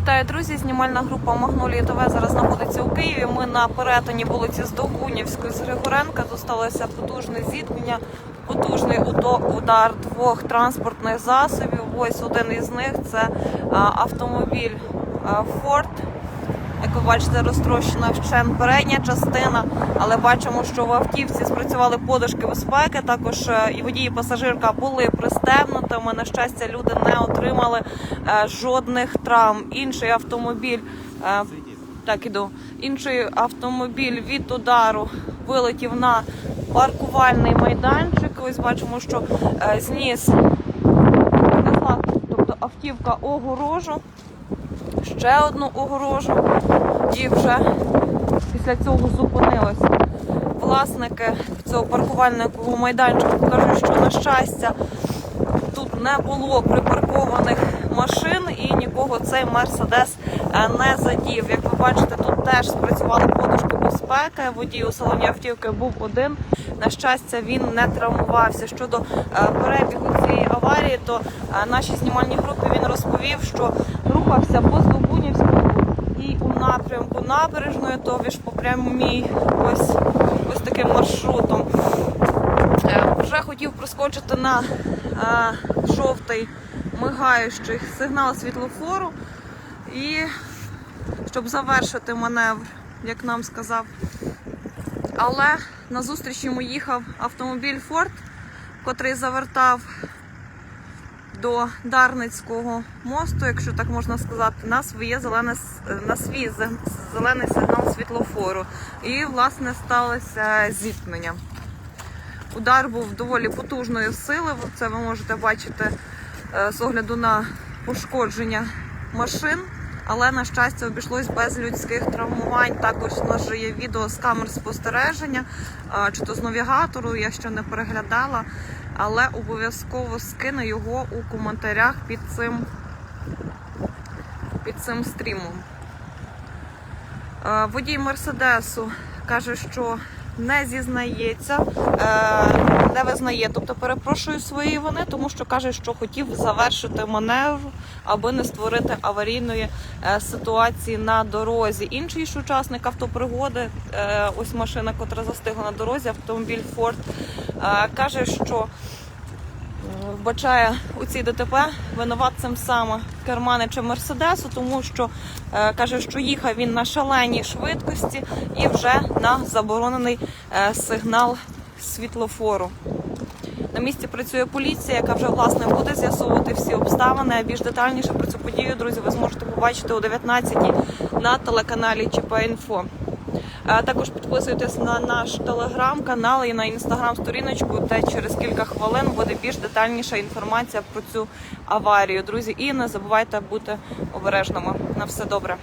Вітаю, друзі! Знімальна група Магнолії ТВ зараз знаходиться у Києві. Ми на перетині вулиці Здогунівської з Григоренка. Тут сталося потужне зіткнення, потужний удар двох транспортних засобів. Ось один із них це автомобіль Ford. Як ви бачите, розтрощена вщен передня частина, але бачимо, що в автівці спрацювали подушки безпеки. Також е, і водій, і пасажирка були пристебнутими. На щастя, люди не отримали е, жодних травм. Інший автомобіль е, так іду. Інший автомобіль від удару вилетів на паркувальний майданчик. Ось бачимо, що зніс тобто автівка огорожу ще одну огорожу і вже після цього зупинилися. Власники цього паркувального майданчику кажуть, що на щастя тут не було припаркованих машин і нікого цей мерседес е, не задів. Як ви бачите, тут теж спрацювали подушки безпеки. Водій у салоні автівки був один. На щастя, він не травмувався. Щодо е, перебігу цієї аварії, то е, нашій знімальній групі він розповів, що рухався по Здобунівському і у напрямку набережної, тобі ж по прямій ось, ось таким маршрутом. Е, Вже хотів проскочити на е, жовтий мигаючий сигнал світлофору і щоб завершити маневр, як нам сказав. Але назустріч йому їхав автомобіль Форд, котрий завертав до Дарницького мосту, якщо так можна сказати, на своє зелене на свій зелений сигнал світлофору. І власне сталося зіткнення. Удар був доволі потужної сили. Це ви можете бачити е, з огляду на пошкодження машин. Але на щастя обійшлось без людських травмувань. Також у нас же є відео з камер спостереження, чи то з навігатору, я ще не переглядала. Але обов'язково скину його у коментарях під цим, під цим стрімом. Водій Мерседесу каже, що не зізнається, е, не визнає, тобто перепрошую свої вони, тому що каже, що хотів завершити маневр, аби не створити аварійної е, ситуації на дорозі. Інший ж учасник автопригоди, е, ось машина, котра застигла на дорозі, автомобіль е, каже, що вбачає у цій ДТП винуватцем саме керманича Мерседесу, тому що е, каже, що їхав він на шаленій швидкості і вже на заборонений е, сигнал світлофору. На місці працює поліція, яка вже власне буде з'ясовувати всі обставини. Більш детальніше про цю подію, друзі, ви зможете побачити о 19 на телеканалі ЧП.Інфо. Е, Також підписуйтесь на наш телеграм-канал і на інстаграм-сторіночку, де через кілька хвилин буде більш детальніша інформація про цю аварію. Друзі, і не забувайте бути обережними. На все добре.